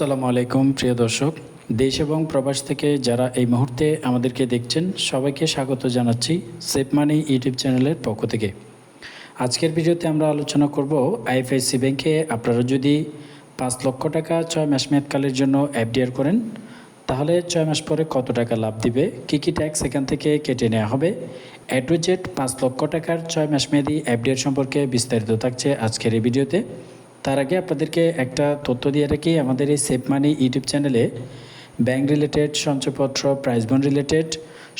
আসসালামু আলাইকুম, প্রিয় দর্শক। দেশ এবং প্রবাস থেকে যারা এই মুহূর্তে আমাদেরকে দেখছেন, সবাইকে স্বাগত জানাচ্ছি সেফ মানি ইউটিউব চ্যানেলের পক্ষ থেকে। আজকের ভিডিওতে আমরা আলোচনা করব আইএফআইসি ব্যাংকে আপনারা যদি পাঁচ লক্ষ টাকা ছয় মাস মেয়াদকালের জন্য এফডিআর করেন, তাহলে ছয় মাস পরে কত টাকা লাভ দিবে, কী কী ট্যাক্স এখান থেকে কেটে নেওয়া হবে এ টু জেড পাঁচ লক্ষ টাকার ছয় মাস মেয়াদি এফডিআর সম্পর্কে বিস্তারিত থাকছে আজকের এই ভিডিওতে। তার আগে আপনাদেরকে একটা তথ্য দিয়ে রাখি, আমাদের এই সেফ মানি ইউটিউব চ্যানেলে ব্যাংক রিলেটেড সঞ্চয়পত্র প্রাইস বন্ড রিলেটেড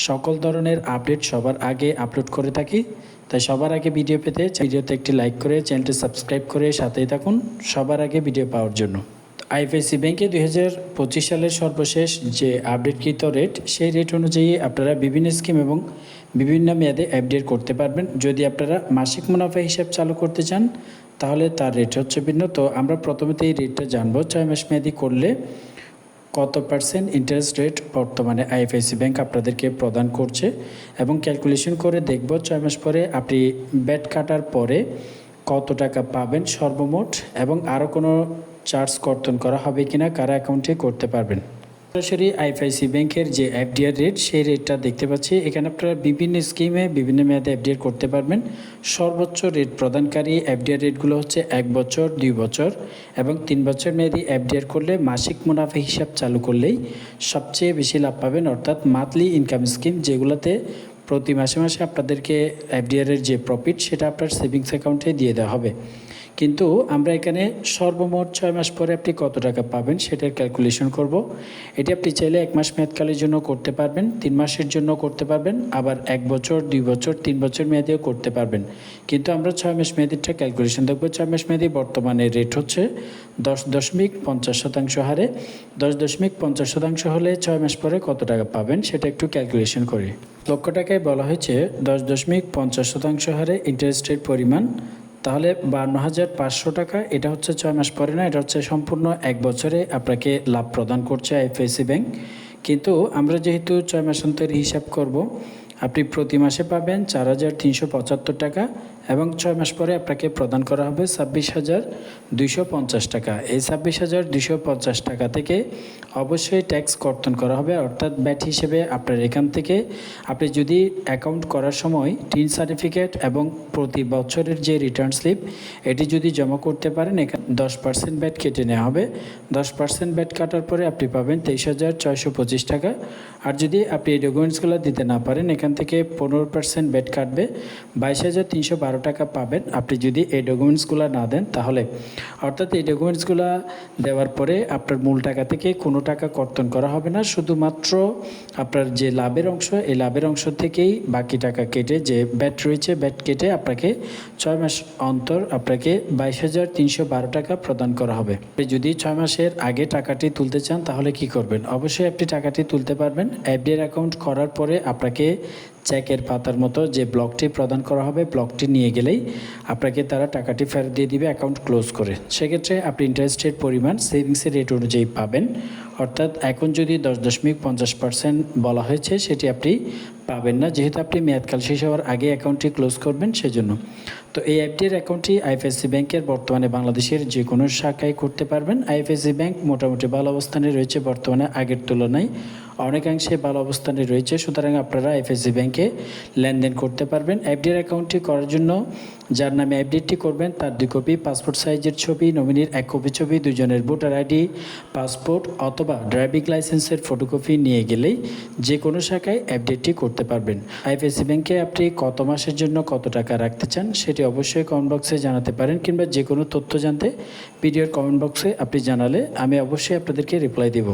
সকল ধরনের আপডেট সবার আগে আপলোড করে থাকি। তাই সবার আগে ভিডিও পেতে ভিডিওতে একটি লাইক করে চ্যানেলটি সাবস্ক্রাইব করে সাথেই থাকুন সবার আগে ভিডিও পাওয়ার জন্য। আইএফআইসি ব্যাংকে দুই হাজার পঁচিশ সালের সর্বশেষ যে আপডেটকৃত রেট সেই রেট অনুযায়ী আপনারা বিভিন্ন স্কিম এবং বিভিন্ন মেয়াদে আপডেট করতে পারবেন। যদি আপনারা মাসিক মুনাফা হিসাব চালু করতে চান তাহলে তার রেট হচ্ছে ভিন্ন। তো আমরা প্রথমেতে এই রেটটা জানব, ছয় মাস মেয়াদি করলে কত পার্সেন্ট ইন্টারেস্ট রেট বর্তমানে আইএফআইসি ব্যাংক আপনাদেরকে প্রদান করছে? এবং ক্যালকুলেশন করে দেখব ছয় মাস পরে আপনি ব্যাট কাটার পরে কত টাকা পাবেন সর্বমোট এবং আরও কোনো চার্জ কর্তন করা হবে কিনা, কারা অ্যাকাউন্টে করতে পারবেন। সরাসরি আইফআইসি ব্যাংকের যে এফডিআর রেট, সেই রেটটা দেখতে পাচ্ছি। এখানে আপনারা বিভিন্ন স্কিমে বিভিন্ন মেয়াদে এফডিআর করতে পারবেন। সর্বোচ্চ রেট প্রদানকারী এফডিআর রেটগুলো হচ্ছে এক বছর, দুই বছর এবং তিন বছর মেয়াদি এফডিআর করলে মাসিক মুনাফা হিসাব চালু করলেই সবচেয়ে বেশি লাভ পাবেন, অর্থাৎ মান্থলি ইনকাম স্কিম, যেগুলোতে প্রতি মাসে মাসে আপনাদেরকে এফডিআরের যে প্রফিট সেটা আপনার সেভিংস অ্যাকাউন্টে দিয়ে দেওয়া হবে। কিন্তু আমরা এখানে সর্বমোট ছয় মাস পরে আপনি কত টাকা পাবেন সেটার ক্যালকুলেশন করব। এটি আপনি চাইলে এক মাস মেয়াদকালের জন্য করতে পারবেন, তিন মাসের জন্য করতে পারবেন, আবার এক বছর, দুই বছর, তিন বছর মেয়াদিও করতে পারবেন। কিন্তু আমরা ছয় মাস মেয়াদিটা ক্যালকুলেশন দেখব। ছয় মাস মেয়াদি বর্তমানে রেট হচ্ছে দশ দশমিক পঞ্চাশ শতাংশ হারে। দশ দশমিক পঞ্চাশ শতাংশ হলে ছয় মাস পরে কত টাকা পাবেন সেটা একটু ক্যালকুলেশন করি। লক্ষ টাকায় বলা হয়েছে দশ দশমিক পঞ্চাশ শতাংশ হারে ইন্টারেস্টের পরিমাণ তাহলে বান্ন হাজার পাঁচশো টাকা, এটা হচ্ছে ছয় মাস পরে না, এটা হচ্ছে সম্পূর্ণ এক বছরে আপনাকে লাভ প্রদান করছে আইএফআইসি ব্যাংক। কিন্তু আমরা যেহেতু ছয় মাস অন্তর হিসাব করব, আপনি প্রতি মাসে পাবেন চার হাজার তিনশো পঁচাত্তর টাকা। এবং ছয় মাস পরে আপনাকে প্রদান করা হবে ছাব্বিশ হাজার দুইশো পঞ্চাশ টাকা। এই ছাব্বিশ হাজার দুইশো পঞ্চাশ টাকা থেকে অবশ্যই ট্যাক্স কর্তন করা হবে। অর্থাৎ ব্যাট হিসেবে আপনার এখান থেকে আপনি যদি অ্যাকাউন্ট করার সময় টিন সার্টিফিকেট এবং প্রতি বছরের যে রিটার্ন স্লিপ এটি যদি জমা করতে পারেন, এখানে দশ পার্সেন্ট ব্যাট কেটে নেওয়া হবে। দশ পার্সেন্ট ব্যাট কাটার পরে আপনি পাবেন তেইশ হাজার ছয়শো পঁচিশ টাকা। আর যদি আপনি এই ডকুমেন্টসগুলো দিতে না পারেন, এখান থেকে পনেরো পার্সেন্ট ব্যাট কাটবে। বাইশ হাজার তিনশো বারো টাকা পাবেন। আপনি যদি এই ডকুমেন্টসগুলো না দেন, তাহলে অর্থাৎ এই ডকুমেন্টসগুলো দেওয়ার পরে আপনার মূল টাকা থেকে কোনো টাকা কর্তন করা হবে না। শুধুমাত্র আপনার যে লাভের অংশ, এই লাভের অংশ থেকেই বাকি টাকা কেটে, যে ব্যাট রয়েছে, ব্যাট কেটে আপনাকে ছয় মাস অন্তর আপনাকে বাইশ হাজার তিনশো বারো টাকা প্রদান করা হবে। যদি ছয় মাসের আগে টাকাটি তুলতে চান, তাহলে কি করবেন? অবশ্যই আপনি টাকাটি তুলতে পারবেন। এফডিআর অ্যাকাউন্ট করার পরে আপনাকে চেকের পাতার মতো যে ব্লকটি প্রদান করা হবে ব্লকটি নিয়ে গেলেই আপনাকে তারা টাকাটি ফেরত দিয়ে দিবে অ্যাকাউন্ট ক্লোজ করে। সেক্ষেত্রে আপনি ইন্টারেস্টের পরিমাণ সেভিংসের রেট অনুযায়ী পাবেন। অর্থাৎ এখন যদি দশ দশমিক পঞ্চাশ পার্সেন্ট বলা হয়েছে, সেটি আপনি পাবেন না। যেহেতু আপনি মেয়াদকাল শেষ হওয়ার আগে অ্যাকাউন্টটি ক্লোজ করবেন, সেজন্য। তো এই অ্যাপটির অ্যাকাউন্টটি আইএফএসসি ব্যাংকের বর্তমানে বাংলাদেশের যে কোনো শাখায় করতে পারবেন। আইএফএসসি ব্যাংক মোটামুটি ভালো অবস্থানে রয়েছে বর্তমানে, আগের তুলনায়। অনেকাংশে ভালো অবস্থানে রয়েছে, সুতরাং আপনারা আইএফএসসি ব্যাংকে লেনদেন করতে পারবেন। এফডির অ্যাকাউন্টটি করার জন্য যার নামে আপডেটটি করবেন তার দুই কপি, পাসপোর্ট সাইজের ছবি, নমিনির এক কপি ছবি, দুজনের ভোটার আইডি, পাসপোর্ট অথবা ড্রাইভিং লাইসেন্সের ফটোকপি নিয়ে গেলেই যে কোনো শাখায় এফডিটি করতে পারবেন। আইএফএসসি ব্যাংকে আপনি কত মাসের জন্য কত টাকা রাখতে চান সেটি অবশ্যই কমেন্ট বক্সে জানাতে পারেন কিংবা যে কোনো তথ্য জানতে ভিডিওর কমেন্ট বক্সে আপনি জানালে আমি অবশ্যই আপনাদেরকে রিপ্লাই দেব।